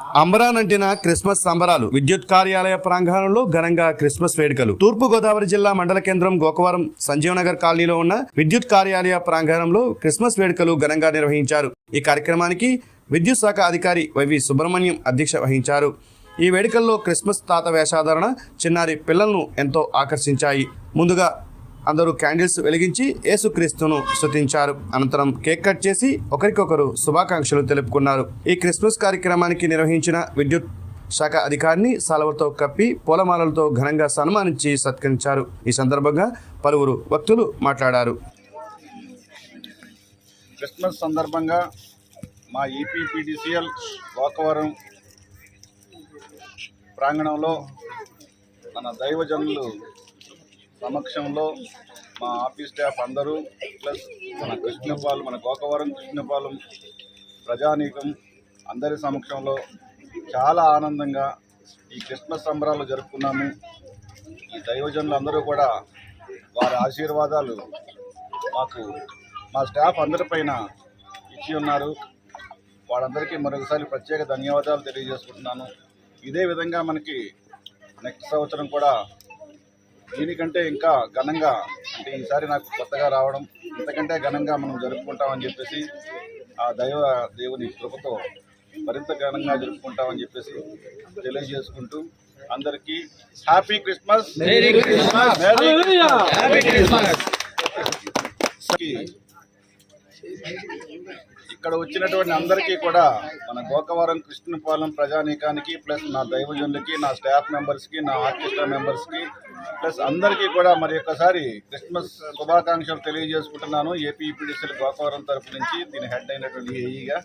అంబరానంటిన Christmas సంబరాలు. విద్యుత్ కార్యాలయ ప్రాంగణంలో ఘనంగా క్రిస్మస్ వేడుకలు. తూర్పు గోదావరి జిల్లా మండల కేంద్రం గోకవరం సంజీవ్ నగర్ కాలనీలో ఉన్న విద్యుత్ కార్యాలయ ప్రాంగణంలో క్రిస్మస్ వేడుకలు ఘనంగా నిర్వహించారు. ఈ కార్యక్రమానికి విద్యుత్ శాఖ అధికారి వైవి సుబ్రహ్మణ్యం అధ్యక్ష వహించారు. ఈ వేడుకల్లో క్రిస్మస్ తాత వేషాధారణ చిన్నారి పిల్లలను ఎంతో ఆకర్షించాయి. ముందుగా అందరూ క్యాండిల్స్ వెలిగించి యేసుక్రీస్తును స్తుతించారు. అనంతరం కేక్ కట్ చేసి ఒకరికొకరు శుభాకాంక్షలు తెలుపుకున్నారు. ఈ క్రిస్మస్ కార్యక్రమానికి నిర్వహించిన విద్యుత్ శాఖ అధికారిని సాలవతో కప్పి పూలమాలలతో ఘనంగా సన్మానించి సత్కరించారు. ఈ సందర్భంగా పలువురు వక్తులు మాట్లాడారు. క్రిస్మస్ సందర్భంగా మా ఈపీపీడిసిఎల్ వాకవరం ప్రాంగణంలో మన దైవజనులు సమక్షంలో మా ఆఫీస్ స్టాఫ్ అందరూ ప్లస్ మన కృష్ణపాలెం మన గోకవరం కృష్ణపాలెం ప్రజానీకం అందరి సమక్షంలో చాలా ఆనందంగా ఈ క్రిస్మస్ సంబరాలు జరుపుకున్నాము. ఈ దైవజనులు అందరూ కూడా వారి ఆశీర్వాదాలు మాకు మా స్టాఫ్ అందరిపైన ఇచ్చి ఉన్నారు. వాళ్ళందరికీ మరొకసారి ప్రత్యేక ధన్యవాదాలు తెలియజేసుకుంటున్నాను. ఇదే విధంగా మనకి నెక్స్ట్ సంవత్సరం కూడా దీనికంటే ఇంకా ఘనంగా అంటే ఈసారి నాకు కొత్తగా రావడం ఇంతకంటే ఘనంగా మనం జరుపుకుంటామని చెప్పేసి ఆ దైవ దేవుని కృపతో మరింత ఘనంగా జరుపుకుంటామని చెప్పేసి తెలియజేసుకుంటూ అందరికీ హ్యాపీ క్రిస్మస్. ఇక్కడ వచ్చినటువంటి అందరికీ కూడా మన గోకవరం కృష్ణపాలెం ప్రజానీకానికి ప్లస్ నా దైవజనులకి నా స్టాఫ్ మెంబర్స్కి నా ఆర్కెస్ట్రా మెంబర్స్కి ప్లస్ అందరికీ కూడా మరి ఒక్కసారి క్రిస్మస్ శుభాకాంక్షలు తెలియజేసుకుంటున్నాను. ఏపీ ఈపీడీసీల గోకవరం తరపు నుంచి దీని హెడ్ అయినటువంటి ఏఈగా.